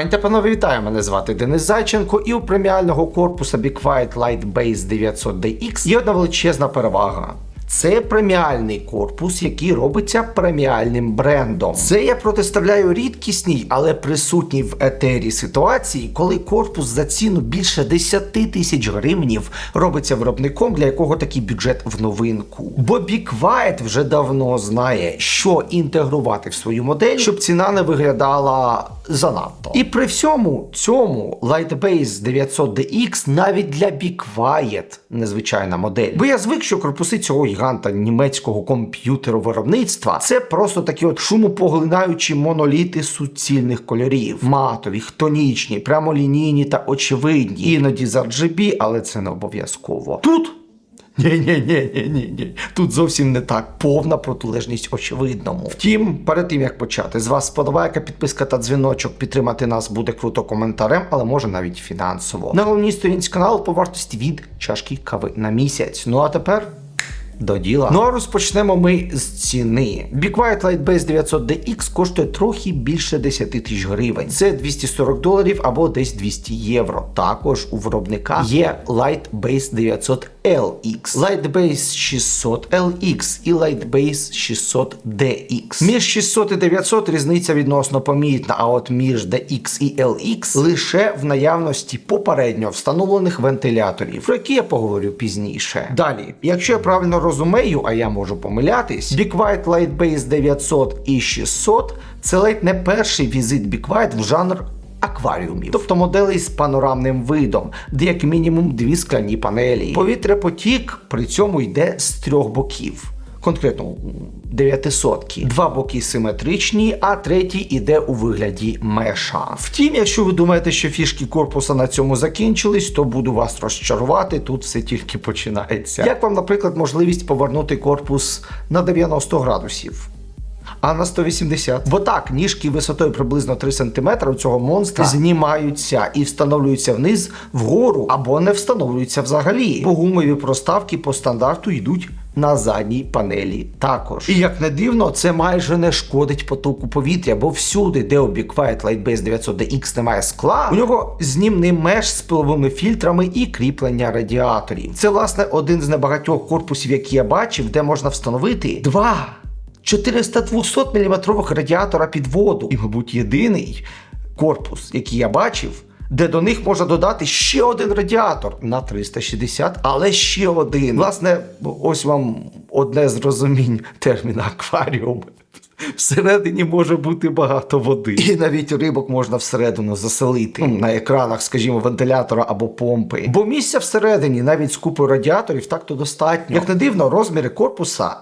Пані панове, вітаю! Мене звати Денис Зайченко, і у преміального корпуса Be Quiet Light Base 900DX є одна величезна перевага. Це преміальний корпус, який робиться преміальним брендом. Це я протиставляю рідкісній, але присутній в етері ситуації, коли корпус за ціну більше 10 тисяч гривнів робиться виробником, для якого такий бюджет в новинку. Бо Quiet вже давно знає, що інтегрувати в свою модель, щоб ціна не виглядала занадто. І при всьому цьому Lightbase 900DX навіть для Be Quiet незвичайна модель. Бо я звик, що корпуси цього гіганта німецького комп'ютеровиробництва це просто такі от шумопоглинаючі моноліти суцільних кольорів, матові, тонічні, прямолінійні та очевидні. Іноді з RGB, але це не обов'язково. Тут ні, ні, ні, ні, ні, ні. Тут зовсім не так. Повна протилежність очевидному. Втім, перед тим як почати, з вас сподобайка, підписка та дзвіночок. Підтримати нас буде круто коментарем, але може навіть фінансово. На головній сторінці каналу по вартості від чашки кави на місяць. Ну а тепер. До діла. Ну а розпочнемо ми з ціни. Be Quiet Light Base 900DX коштує трохи більше 10 тисяч гривень. Це 240 доларів або десь 200 євро. Також у виробника є Light Base 900 LX, Light Base 600 LX і Light Base 600 DX. Між 600 і 900 різниця відносно помітна, а от між DX і LX лише в наявності попередньо встановлених вентиляторів, про які я поговорю пізніше. Далі, якщо я правильно розумію, а я можу помилятись, біквайт Quiet Light Base 900 і 600 це ледь не перший візит біквайт в жанр акваріумів, тобто моделей з панорамним видом, де як мінімум дві скляні панелі. Повітряпотік при цьому йде з трьох боків. Конкретно 900. Два боки симетричні, а третій іде у вигляді меша. Втім, якщо ви думаєте, що фішки корпуса на цьому закінчились, то буду вас розчарувати. Тут все тільки починається. Як вам, наприклад, можливість повернути корпус на 90 градусів? а на 180. Бо так, ніжки висотою приблизно 3 см у цього монстра знімаються і встановлюються вниз вгору або не встановлюються взагалі. Бо гумові проставки по стандарту йдуть. На задній панелі також. І як не дивно, це майже не шкодить потоку повітря, бо всюди, де у Be Quiet Light 900DX немає скла, у нього знімний меж з пиловими фільтрами і кріплення радіаторів. Це, власне, один з небагатьох корпусів, які я бачив, де можна встановити два 400-200 мм радіатора під воду. І, мабуть, єдиний корпус, який я бачив, де до них можна додати ще один радіатор на 360, але ще один. Власне, ось вам одне з розумінь терміна акваріум. Всередині може бути багато води. І навіть рибок можна всередину заселити Ну, на екранах, скажімо, вентилятора або помпи. Бо місця всередині, навіть з купою радіаторів, так то достатньо. Як не дивно, розміри корпуса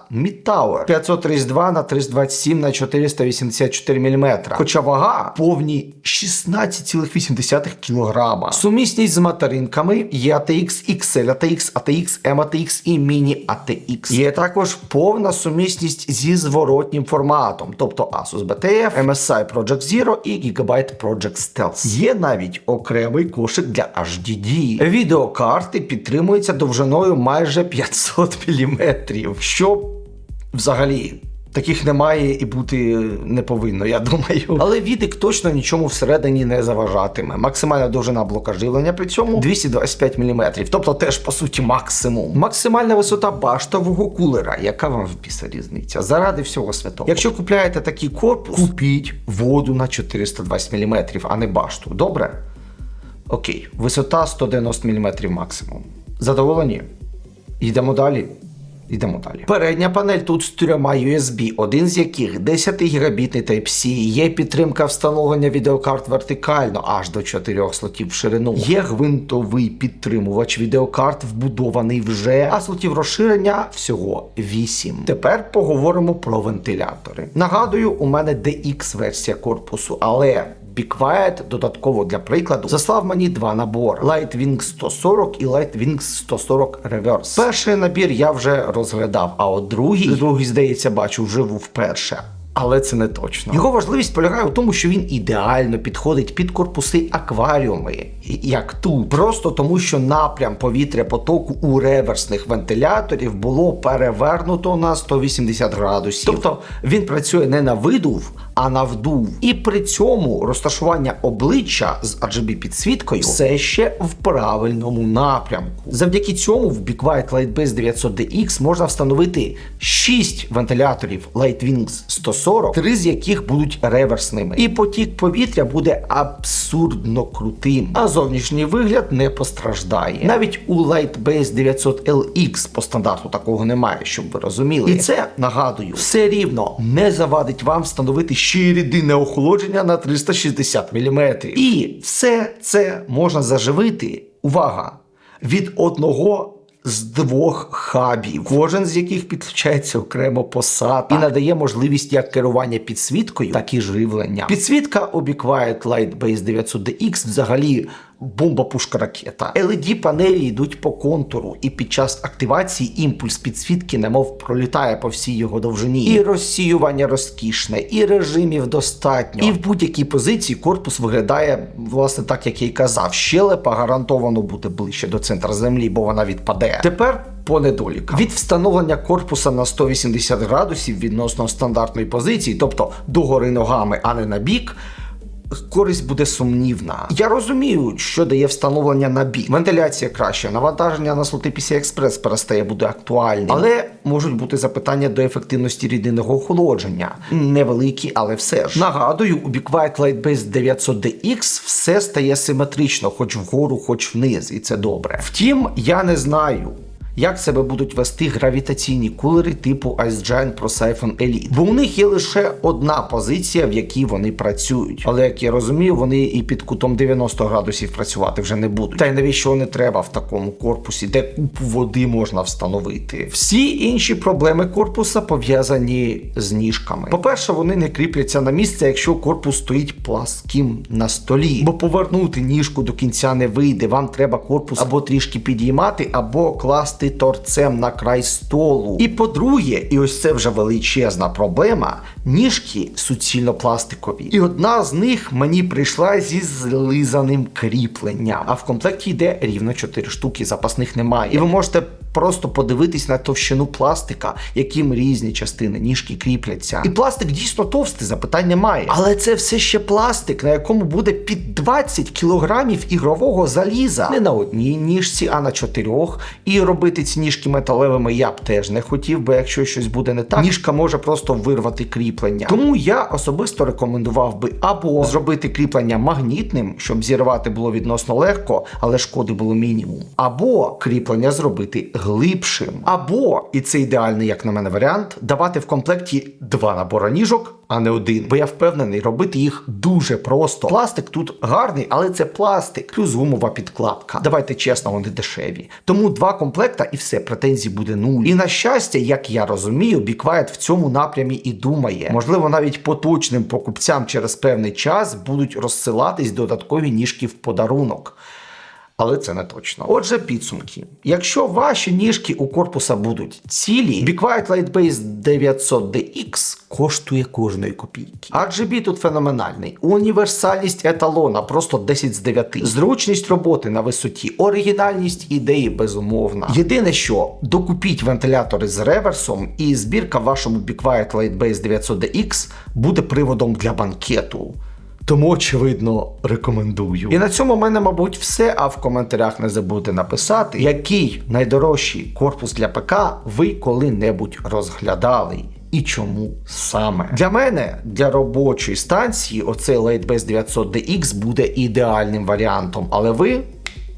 Tower 532 на 327 на 484 мм. Хоча вага повні 16,8 кг. Сумісність з материнками є ATX XL, ATX, ATX, M ATX і Mini ATX. Є також повна сумісність зі зворотнім форматом, тобто Asus BTF, MSI Project Zero і Gigabyte Project Stealth. Є навіть окремий кошик для HDD. Відеокарти підтримуються довжиною майже 500 мм, що взагалі. Таких немає і бути не повинно, я думаю. Але відик точно нічому всередині не заважатиме. Максимальна довжина блока живлення при цьому 225 мм, тобто теж по суті максимум. Максимальна висота баштового кулера. Яка вам впіса різниця? Заради всього святого. Якщо купляєте такий корпус, купіть воду на 420 мм, а не башту. Добре? Окей, висота 190 мм максимум. Задоволені? Йдемо далі. Йдемо далі. Передня панель тут з трьома USB, один з яких 10 гігабітний Type-C, є підтримка встановлення відеокарт вертикально аж до 4 слотів в ширину. Є гвинтовий підтримувач відеокарт, вбудований вже, а слотів розширення всього 8. Тепер поговоримо про вентилятори. Нагадую, у мене DX версія корпусу, але Quiet додатково для прикладу заслав мені два набори: Lightwing 140 і Lightwing 140 Reverse. Перший набір я вже розглядав, а от другий, другий, здається, бачу вживу вперше. Але це не точно. Його важливість полягає у тому, що він ідеально підходить під корпуси акваріуми, як тут. Просто тому, що напрям повітря потоку у реверсних вентиляторів було перевернуто на 180 градусів. Тобто він працює не на видув, а на вдув. І при цьому розташування обличчя з RGB підсвіткою все ще в правильному напрямку. Завдяки цьому в White Lightbase 900DX можна встановити 6 вентиляторів Lightwings 140, три з яких будуть реверсними. І потік повітря буде абсурдно крутим, а зовнішній вигляд не постраждає. Навіть у Lightbase 900 LX по стандарту такого немає, щоб ви розуміли. І це нагадую, все рівно не завадить вам встановити ще й рідинне охолодження на 360 мм. І все це можна заживити. Увага! Від одного з двох хабів, кожен з яких підключається окремо по SATA і надає можливість як керування підсвіткою, так і живлення. Підсвітка обіквает Lightbase Light Base 900DX взагалі бомба-пушка ракета. led панелі йдуть по контуру, і під час активації імпульс підсвітки немов пролітає по всій його довжині. І розсіювання розкішне, і режимів достатньо. І в будь-якій позиції корпус виглядає власне так, як я й казав. Щелепа гарантовано буде ближче до центра землі, бо вона відпаде. Тепер по недолікам. Від встановлення корпуса на 180 градусів відносно стандартної позиції, тобто догори ногами, а не на бік. Користь буде сумнівна. Я розумію, що дає встановлення на бік. Вентиляція краще, навантаження на слоти PCI Express перестає бути актуальним. Але можуть бути запитання до ефективності рідинного охолодження. Невеликі, але все ж. Нагадую, у Big White Light Base 900DX все стає симетрично, хоч вгору, хоч вниз, і це добре. Втім, я не знаю. Як себе будуть вести гравітаційні кулери типу Ice Giant Pro Siphon Elite? Бо у них є лише одна позиція, в якій вони працюють. Але як я розумію, вони і під кутом 90 градусів працювати вже не будуть. Та й навіщо вони треба в такому корпусі, де купу води можна встановити? Всі інші проблеми корпуса пов'язані з ніжками. По-перше, вони не кріпляться на місце, якщо корпус стоїть пласким на столі. Бо повернути ніжку до кінця не вийде. Вам треба корпус або трішки підіймати, або класти торцем на край столу. І по-друге, і ось це вже величезна проблема: ніжки суцільно пластикові. І одна з них мені прийшла зі злизаним кріпленням. А в комплекті йде рівно 4 штуки, запасних немає. І ви можете. Просто подивитись на товщину пластика, яким різні частини ніжки кріпляться. І пластик дійсно товстий, запитань немає. Але це все ще пластик, на якому буде під 20 кілограмів ігрового заліза. Не на одній ніжці, а на чотирьох. І робити ці ніжки металевими я б теж не хотів, бо якщо щось буде не так, ніжка може просто вирвати кріплення. Тому я особисто рекомендував би або зробити кріплення магнітним, щоб зірвати було відносно легко, але шкоди було мінімум. Або кріплення зробити глибшим. Або, і це ідеальний, як на мене, варіант, давати в комплекті два набори ніжок, а не один. Бо я впевнений, робити їх дуже просто. Пластик тут гарний, але це пластик, плюс гумова підкладка. Давайте чесно, вони дешеві. Тому два комплекта і все, претензій буде нуль. І на щастя, як я розумію, Quiet в цьому напрямі і думає. Можливо, навіть поточним покупцям через певний час будуть розсилатись додаткові ніжки в подарунок. Але це не точно. Отже, підсумки. Якщо ваші ніжки у корпуса будуть цілі, Be Quiet Light 900DX коштує кожної копійки. RGB тут феноменальний. Універсальність еталона просто 10 з 9. Зручність роботи на висоті, оригінальність ідеї безумовна. Єдине, що докупіть вентилятори з реверсом, і збірка в вашому Be Quiet Light Base 900DX буде приводом для банкету. Тому, очевидно, рекомендую. І на цьому в мене, мабуть, все. А в коментарях не забудьте написати, який найдорожчий корпус для ПК ви коли-небудь розглядали. І чому саме для мене для робочої станції оцей Lightbase 900DX буде ідеальним варіантом, але ви